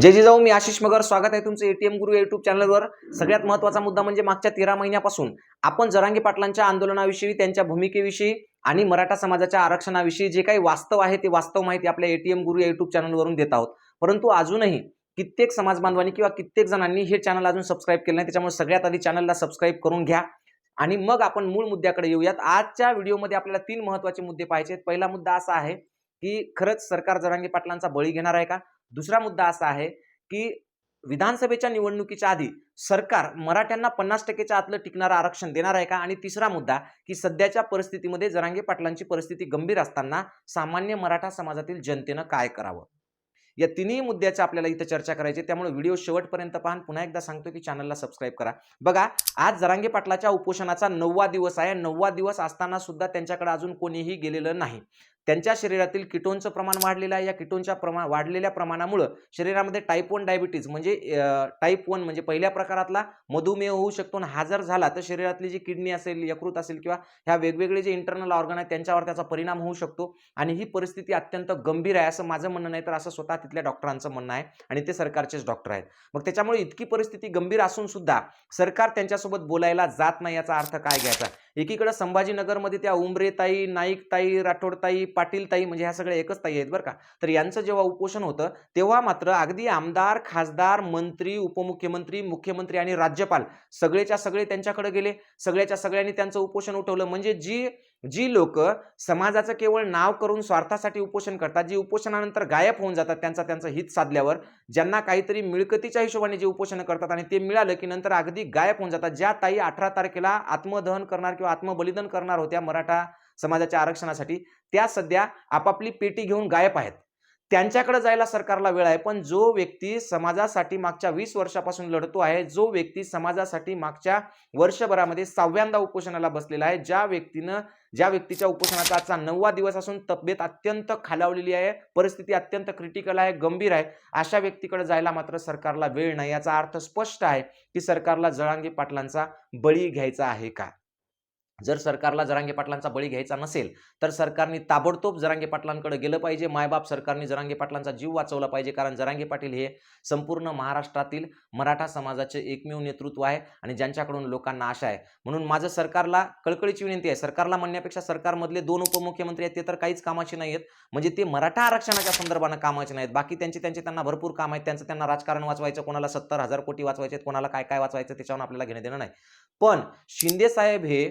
जय जिजाऊ मी आशिष मगर. स्वागत आहे तुमचं एटीएम गुरु युट्यूब चॅनलवर सगळ्यात महत्त्वाचा मुद्दा म्हणजे मागच्या तेरा महिन्यापासून आपण जरांगी पाटलांच्या आंदोलनाविषयी त्यांच्या भूमिकेविषयी आणि मराठा समाजाच्या आरक्षणाविषयी जे काही वास्तव आहे ते वास्तव माहिती आपल्या एटीएम गुरु युट्यूब चॅनलवरून देत आहोत. परंतु अजूनही कित्येक समाज बांधवांनी किंवा कित्येक जणांनी हे चॅनल अजून सबस्क्राईब केलं नाही त्याच्यामुळे सगळ्यात आधी चॅनलला सबस्क्राईब करून घ्या. आणि मग आपण मूळ मुद्द्याकडे येऊयात. आजच्या व्हिडिओमध्ये आपल्याला तीन महत्त्वाचे मुद्दे पाहिजेत पहिला मुद्दा असा आहे की खरंच सरकार जरांगी पाटलांचा बळी घेणार आहे का? दुसरा मुद्दा असा आहे की विधानसभेच्या निवडणुकीच्या आधी सरकार मराठ्यांना पन्नास टक्केच्या आतलं टिकणारं आरक्षण देणार आहे का? आणि तिसरा मुद्दा की सध्याच्या परिस्थितीमध्ये जरांगे पाटलांची परिस्थिती गंभीर असताना सामान्य मराठा समाजातील जनतेनं काय करावं? या तिन्ही मुद्द्याच्या आपल्याला इथं चर्चा करायची त्यामुळे व्हिडिओ शेवटपर्यंत पाहून पुन्हा एकदा सांगतो की चॅनलला सबस्क्राईब करा. बघा आज जरांगे पाटलाच्या उपोषणाचा नववा दिवस आहे. नववा दिवस असताना सुद्धा त्यांच्याकडे अजून कोणीही गेलेलं नाही. त्यांच्या शरीरातील किटोनचं प्रमाण वाढलेलं आहे. या किटोनच्या प्रमाण वाढलेल्या प्रमाणामुळं शरीरामध्ये टाईप वन डायबिटीज म्हणजे टाईप वन म्हणजे पहिल्या प्रकारातला मधुमेह होऊ शकतो आणि हा जर झाला तर शरीरातली जी किडनी असेल यकृत असेल किंवा ह्या वेगवेगळे जे इंटरनल ऑर्गन आहेत त्यांच्यावर त्याचा परिणाम होऊ शकतो. आणि ही परिस्थिती अत्यंत गंभीर आहे असं माझं म्हणणं नाही तर असं स्वतः तिथल्या डॉक्टरांचं म्हणणं आहे आणि ते सरकारचेच डॉक्टर आहेत. मग त्याच्यामुळे इतकी परिस्थिती गंभीर असून सुद्धा सरकार त्यांच्यासोबत बोलायला जात नाही याचा अर्थ काय घ्यायचा? एकीकडे संभाजीनगरमध्ये त्या उमरेताई नाईकताई राठोडताई पाटीलताई म्हणजे ह्या सगळ्या एकच ताई आहेत बरं का. तर यांचं जेव्हा उपोषण होतं तेव्हा मात्र अगदी आमदार खासदार मंत्री उपमुख्यमंत्री मुख्यमंत्री आणि राज्यपाल सगळेच्या सगळे त्यांच्याकडे गेले. सगळ्याच्या सगळ्यांनी त्यांचं उपोषण उठवलं. म्हणजे जी जी लोक समाजाचं केवळ नाव करून स्वार्थासाठी उपोषण करतात जी उपोषणानंतर गायब होऊन जातात त्यांचा त्यांचं हित साधल्यावर ज्यांना काहीतरी मिळकतीच्या हिशोबाने जे उपोषण करतात आणि ते मिळालं की नंतर अगदी गायब होऊन जातात. ज्या ताई अठरा तारखेला आत्मदहन करणार किंवा आत्मबलिदान करणार होत्या मराठा समाजाच्या आरक्षणासाठी त्या सध्या आपापली पेटी घेऊन गायब आहेत. त्यांच्याकडे जायला सरकारला वेळ आहे पण जो व्यक्ती समाजासाठी मागच्या वीस वर्षापासून लढतो आहे जो व्यक्ती समाजासाठी मागच्या वर्षभरामध्ये सहाव्यांदा उपोषणाला बसलेला आहे ज्या व्यक्तीनं ज्या व्यक्तीच्या उपोषणाचा आजचा नववा दिवस असून तब्येत अत्यंत खालावलेली आहे परिस्थिती अत्यंत क्रिटिकल आहे गंभीर आहे अशा व्यक्तीकडे जायला मात्र सरकारला वेळ नाही. याचा अर्थ स्पष्ट आहे की सरकारला जळांगी पाटलांचा बळी घ्यायचा आहे का? जर सरकारला जरांगे पाटलांचा बळी घ्यायचा नसेल तर सरकारने ताबडतोब जरांगे पाटलांकडे गेलं पाहिजे. मायबाप सरकारने जरांगे पाटलांचा जीव वाचवला पाहिजे कारण जरांगे पाटील हे संपूर्ण महाराष्ट्रातील मराठा समाजाचे एकमेव नेतृत्व आहे आणि ज्यांच्याकडून लोकांना आशा आहे. म्हणून माझं सरकारला कळकळीची विनंती आहे. सरकारला म्हणण्यापेक्षा सरकारमधले दोन उपमुख्यमंत्री आहेत ते तर काहीच कामाचे नाही आहेत म्हणजे ते मराठा आरक्षणाच्या संदर्भानं कामाचे नाहीत बाकी त्यांचे त्यांचे त्यांना भरपूर काम आहेत. त्यांचं त्यांना राजकारण वाचवायचं कोणाला सत्तर हजार कोटी वाचवायचे आहेत कोणाला काय काय वाचवायचं त्याच्यावर आपल्याला घेणं देणं नाही. पण शिंदे साहेब हे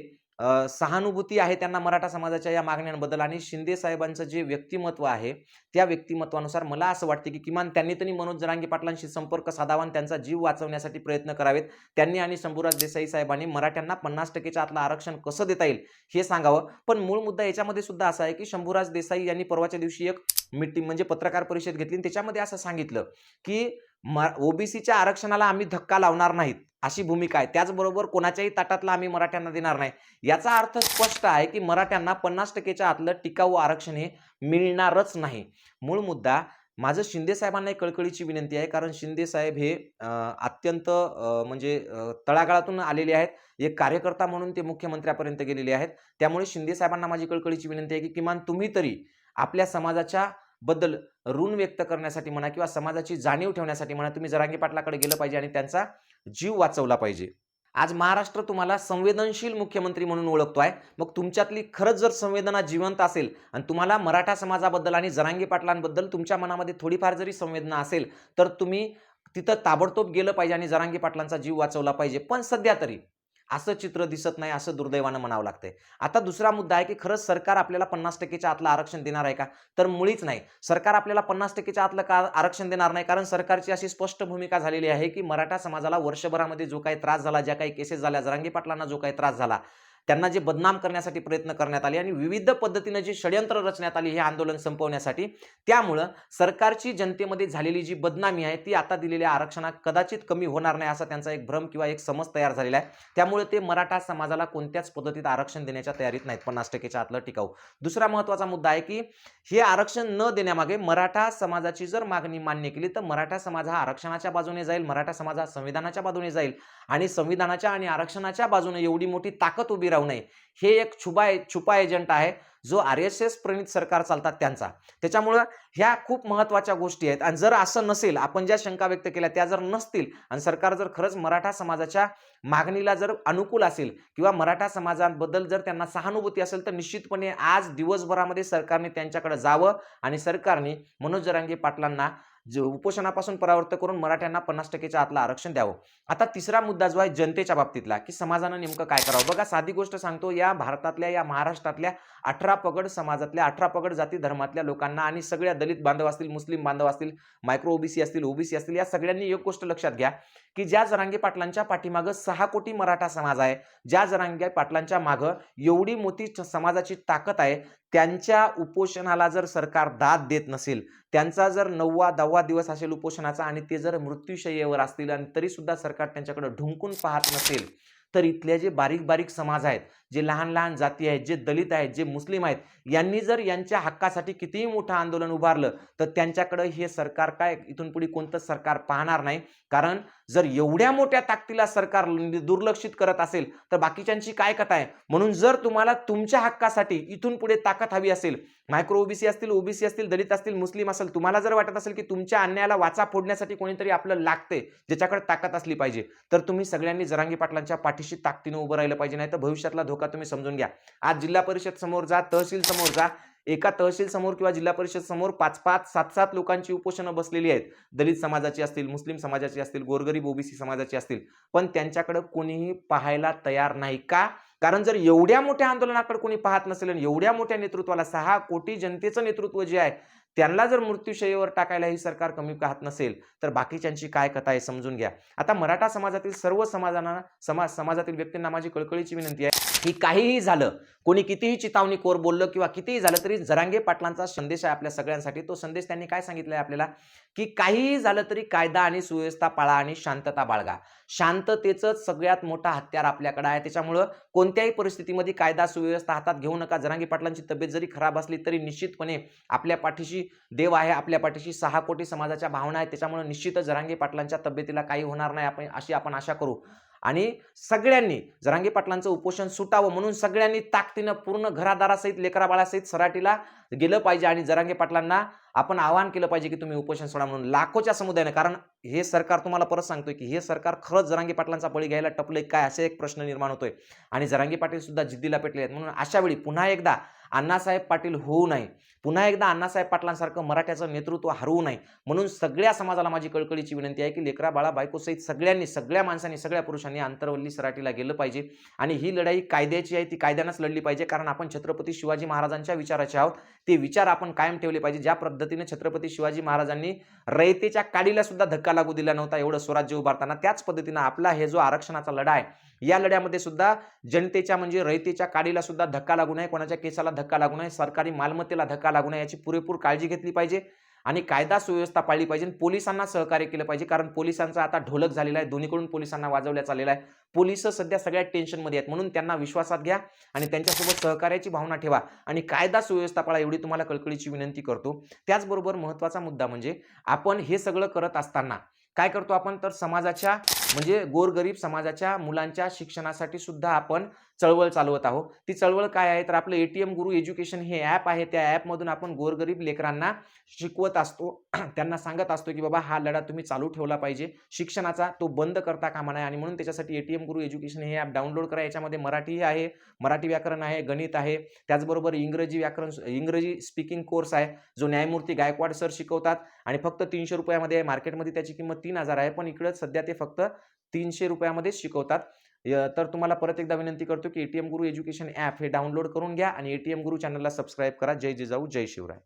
सहानुभूती आहे त्यांना मराठा समाजाच्या या मागण्यांबद्दल आणि शिंदे साहेबांचं जे व्यक्तिमत्व आहे त्या व्यक्तिमत्वानुसार मला असं वाटतं की किमान त्यांनी तरी मनोज जरांगे पाटलांशी संपर्क साधावा आणि त्यांचा जीव वाचवण्यासाठी प्रयत्न करावेत. त्यांनी आणि शंभूराज देसाई साहेबांनी मराठ्यांना पन्नास टक्केच्या आतलं आरक्षण कसं देता येईल हे सांगावं. पण मूळ मुद्दा याच्यामध्ये सुद्धा असा आहे की शंभूराज देसाई यांनी परवाच्या दिवशी एक मिटिंग म्हणजे पत्रकार परिषद घेतली आणि त्याच्यामध्ये असं सांगितलं की म ओबीसीच्या आरक्षणाला आम्ही धक्का लावणार नाहीत अशी भूमिका आहे. त्याचबरोबर कोणाच्याही ताटातला आम्ही मराठ्यांना देणार नाही. याचा अर्थ स्पष्ट आहे की मराठ्यांना पन्नास टक्केच्या आतलं टिकाऊ आरक्षण हे मिळणारच नाही. मूळ मुद्दा माझं शिंदे साहेबांना एक कळकळीची विनंती आहे कारण शिंदे साहेब हे अत्यंत म्हणजे तळागाळातून आलेले आहेत. एक कार्यकर्ता म्हणून ते मुख्यमंत्र्यापर्यंत गेलेले आहेत. त्यामुळे शिंदे साहेबांना माझी कळकळीची विनंती आहे की किमान तुम्ही तरी आपल्या समाजाच्या बद्दल ऋण व्यक्त करण्यासाठी म्हणा किंवा समाजाची जाणीव ठेवण्यासाठी म्हणा तुम्ही जरांगे पाटलाकडे गेलं पाहिजे आणि त्यांचा जीव वाचवला पाहिजे. आज महाराष्ट्र तुम्हाला संवेदनशील मुख्यमंत्री म्हणून ओळखतोय. मग तुमच्यातली खरंच जर संवेदना जिवंत असेल आणि तुम्हाला मराठा समाजाबद्दल आणि जरांगे पाटलांबद्दल तुमच्या मनामध्ये थोडीफार जरी संवेदना असेल तर तुम्ही तिथं ताबडतोब गेलं पाहिजे आणि जरांगे पाटलांचा जीव वाचवला पाहिजे. पण सध्या तरी असं चित्र दिसत नाही असं दुर्दैवानं म्हणावं लागतंय. आता दुसरा मुद्दा आहे की खरंच सरकार आपल्याला पन्नास टक्केच्या आतलं आरक्षण देणार आहे का? तर मुळीच नाही. सरकार आपल्याला पन्नास टक्केच्या आतलं का आरक्षण देणार नाही कारण सरकारची अशी स्पष्ट भूमिका झालेली आहे की मराठा समाजाला वर्षभरामध्ये जो काही त्रास झाला ज्या काही केसेस झाल्या जरांगी पाटलांना जो काही त्रास झाला त्यांना जे बदनाम करण्यासाठी प्रयत्न करण्यात आले आणि विविध पद्धतीनं जी षडयंत्र रचण्यात आली हे आंदोलन संपवण्यासाठी त्यामुळं सरकारची जनतेमध्ये झालेली जी बदनामी आहे ती आता दिलेल्या आरक्षणात कदाचित कमी होणार नाही असा त्यांचा एक भ्रम किंवा एक समज तयार झालेला आहे. त्यामुळे ते मराठा समाजाला कोणत्याच पद्धतीत आरक्षण देण्याच्या तयारीत नाहीत. पन्नास टक्केच्या आतलं टिकाऊ. दुसरा महत्त्वाचा मुद्दा आहे की हे आरक्षण न देण्यामागे मराठा समाजाची जर मागणी मान्य केली तर मराठा समाज हा आरक्षणाच्या बाजूने जाईल मराठा समाज हा संविधानाच्या बाजूने जाईल. आणि संविधानाच्या आणि आरक्षणाच्या बाजूने एवढी मोठी ताकद उभी राहू नये. हे एक छुपा छुपा एजंट आहे जो आर एस एस प्रणित सरकार चालतात त्यांचा. त्याच्यामुळं ह्या खूप महत्त्वाच्या गोष्टी आहेत. आणि जर असं नसेल आपण ज्या शंका व्यक्त केल्या त्या जर नसतील आणि सरकार जर खरंच मराठा समाजाच्या मागणीला जर अनुकूल असेल किंवा मराठा समाजाबद्दल जर त्यांना सहानुभूती असेल तर निश्चितपणे आज दिवसभरामध्ये सरकारने त्यांच्याकडे जावं आणि सरकारने मनोज जरांगे पाटलांना उपोषणापासून परावर्त करून मराठ्यांना पन्नास टक्केच्या आतलं आरक्षण द्यावं. आता तिसरा मुद्दा जो आहे जनतेच्या बाबतीतला की समाजानं नेमकं काय करावं? बघा साधी गोष्ट सांगतो या भारतातल्या या महाराष्ट्रातल्या अठरा पगड समाजातल्या अठरा पगड जाती धर्मातल्या लोकांना आणि सगळ्या दलित बांधव असतील मुस्लिम बांधव असतील मायक्रो ओबीसी असतील ओबीसी असतील या सगळ्यांनी एक गोष्ट लक्षात घ्या की ज्या जरांगे पाटलांच्या पाठीमागं सहा कोटी मराठा समाज आहे ज्या जरांगे पाटलांच्या मागं एवढी मोठी समाजाची ताकद आहे त्यांच्या उपोषणाला जर सरकार दाद देत नसेल त्यांचा जर नववा दहावा दिवस असेल उपोषणाचा आणि ते जर मृत्यूशय्येवर असतील आणि तरीसुद्धा सरकार त्यांच्याकडे ढुंकून पाहत नसेल तर इथले जे बारीक बारीक समाज आहेत जे लहान लहान जाती आहेत जे दलित आहेत जे मुस्लिम आहेत यांनी जर यांच्या हक्कासाठी कितीही मोठं आंदोलन उभारलं तर त्यांच्याकडे हे सरकार काय इथून पुढे कोणतं सरकार पाहणार नाही. कारण जर एवढ्या मोठ्या ताकदीला सरकार दुर्लक्षित करत असेल तर बाकीच्यांची काय कथा आहे? म्हणून जर तुम्हाला तुमच्या हक्कासाठी इथून पुढे ताकद हवी असेल मायक्रो ओबीसी असतील ओबीसी असतील दलित असतील मुस्लिम असेल तुम्हाला जर वाटत असेल की तुमच्या अन्यायाला वाचा फोडण्यासाठी कोणीतरी आपलं लागते ज्याच्याकडे ताकद असली पाहिजे तर तुम्ही सगळ्यांनी जरांगी पाटलांच्या पाठीशी ताकदीनं उभं राहिलं पाहिजे नाही तर भविष्यातला धोका तुम्ही समजून घ्या. आज जिल्हा परिषद समोर जा तहसील समोर जा एका तहसील समोर किंवा जिल्हा परिषद समोर पाच पाच सात सात लोकांची उपोषणं बसलेली आहेत. दलित समाजाची असतील मुस्लिम समाजाची असतील गोरगरीब ओबीसी समाजाची असतील पण त्यांच्याकडे कोणीही पाहायला तयार नाही का? कारण जर एवढ्या मोठ्या आंदोलनाकडे कोणी पाहत नसेल आणि एवढ्या मोठ्या नेतृत्वाला सहा कोटी जनतेचं नेतृत्व जे आहे त्यांना जर मृत्यूशयेवर टाकायला ही सरकार कमी पाहत नसेल तर बाकीच्यांची काय कथा आहे समजून घ्या. आता मराठा समाजातील सर्व समाजांना समाज समाजातील व्यक्तींना माझी कळकळीची विनंती आहे. की काहीही झालं कोणी कितीही चितावणी कोर बोललं किंवा कितीही झालं तरी जरांगे पाटलांचा संदेश आहे आपल्या सगळ्यांसाठी. तो संदेश त्यांनी काय सांगितलाय आपल्याला? की काहीही झालं तरी कायदा आणि सुव्यवस्था पाळा आणि शांतता बाळगा. शांततेचं सगळ्यात मोठा हत्यार आपल्याकडे आहे. त्याच्यामुळं कोणत्याही परिस्थितीमध्ये कायदा सुव्यवस्था हातात घेऊ नका. जरांगी पाटलांची तब्येत जरी खराब असली तरी निश्चितपणे आपल्या पाठीशी देव आहे आपल्या पाठीशी सहा कोटी समाजाच्या भावना आहेत. त्याच्यामुळे निश्चितच जरांगे पाटलांच्या तब्येतीला काही होणार नाही. आपण अशी आपण आशा करू. आणि सगळ्यांनी जरांगे पाटलांचं उपोषण सुटावं म्हणून सगळ्यांनी ताकदीनं पूर्ण घरादारासहित लेकरा बाळासहित सराटीला गेलं पाहिजे आणि जरांगे पाटलांना आपण आवाहन केलं पाहिजे की तुम्ही उपोषण सोडा म्हणून लाखोच्या समुदायाने. कारण हे सरकार तुम्हाला परत सांगतोय की हे सरकार खरंच जरांगे पाटलांचा बळी घ्यायला टपले काय? असे एक प्रश्न निर्माण होतोय. आणि जरांगे पाटील सुद्धा जिद्दीला पेटले आहेत. म्हणून अशा वेळी पुन्हा एकदा अण्णासाहेब पाटील होऊ नये. पुन्हा एकदा अण्णासाहेब पाटलांसारखं मराठ्याचं नेतृत्व हरवू नये. म्हणून सगळ्या समाजाला माझी कळकळीची विनंती आहे की लेकरा बाळा बायकोसहित सगळ्यांनी सगळ्या माणसांनी सगळ्या पुरुषांनी आंतरवल्ली सराटीला गेलं पाहिजे. आणि ही लढाई कायद्याची आहे ती कायद्यानंच लढली पाहिजे. कारण आपण छत्रपती शिवाजी महाराजांच्या विचाराचे आहोत. ते विचार आपण कायम ठेवले पाहिजे. ज्या पद्धतीने छत्रपती शिवाजी महाराजांनी रयतेच्या काडीला सुद्धा धक्का लागू दिला नव्हता एवढं स्वराज्य उभारताना त्याच पद्धतीनं आपला हे जो आरक्षणाचा लढा आहे या लढ्यामध्ये सुद्धा जनतेच्या म्हणजे रयतेच्या काडीला सुद्धा धक्का लागू नये कोणाच्या केसाला धक्का लागू नये सरकारी मालमत्तेला धक्का लागू नये याची पुरेपूर काळजी घेतली पाहिजे आणि कायदा सुव्यवस्था पाळली पाहिजे आणि पोलिसांना सहकार्य केलं पाहिजे. कारण पोलिसांचा आता ढोलक झालेला आहे दोन्हीकडून पोलिसांना वाजवल्या चाललेला आहे पोलीस सध्या सगळ्या टेन्शनमध्ये आहेत म्हणून त्यांना विश्वासात घ्या आणि त्यांच्यासोबत सहकार्याची भावना ठेवा आणि कायदा सुव्यवस्था पाळा एवढी तुम्हाला कळकळीची विनंती करतो. त्याचबरोबर महत्त्वाचा मुद्दा म्हणजे आपण हे सगळं करत असताना काय करतो आपण? तर समाजाच्या म्हणजे गोरगरीब समाजाच्या मुलांच्या शिक्षणासाठी सुद्धा आपण चळवळ चालवत आहोत. ती चळवळ काय आहे? तर आपलं एटीएम गुरु एज्युकेशन हे ॲप आहे. त्या ॲपमधून आपण गोरगरीब लेकरांना शिकवत असतो. त्यांना सांगत असतो की बाबा हा लढा तुम्ही चालू ठेवला पाहिजे. शिक्षणाचा तो बंद करता कामा नये आणि म्हणून त्याच्यासाठी एटीएम गुरु एज्युकेशन हे ॲप डाउनलोड करा. याच्यामध्ये मराठीही आहे मराठी व्याकरण आहे गणित आहे. त्याचबरोबर इंग्रजी व्याकरण इंग्रजी स्पीकिंग कोर्स आहे. जो न्यायमूर्ती गायकवाड सर शिकवतात आणि फक्त तीनशे रुपयामध्ये मार्केटमध्ये त्याची किंमत तीन हजार आहे. पण इकडं सध्या ते फक्त तीनशे रुपयामध्येच शिकवतात. तर तुम्हाला परत एकदा विनंती करतो की एटीएम गुरु एज्युकेशन ॲप हे डाउनलोड करून घ्या आणि एटीएम गुरु चॅनलला सबस्क्राईब करा. जय जिजाऊ जय शिवराय.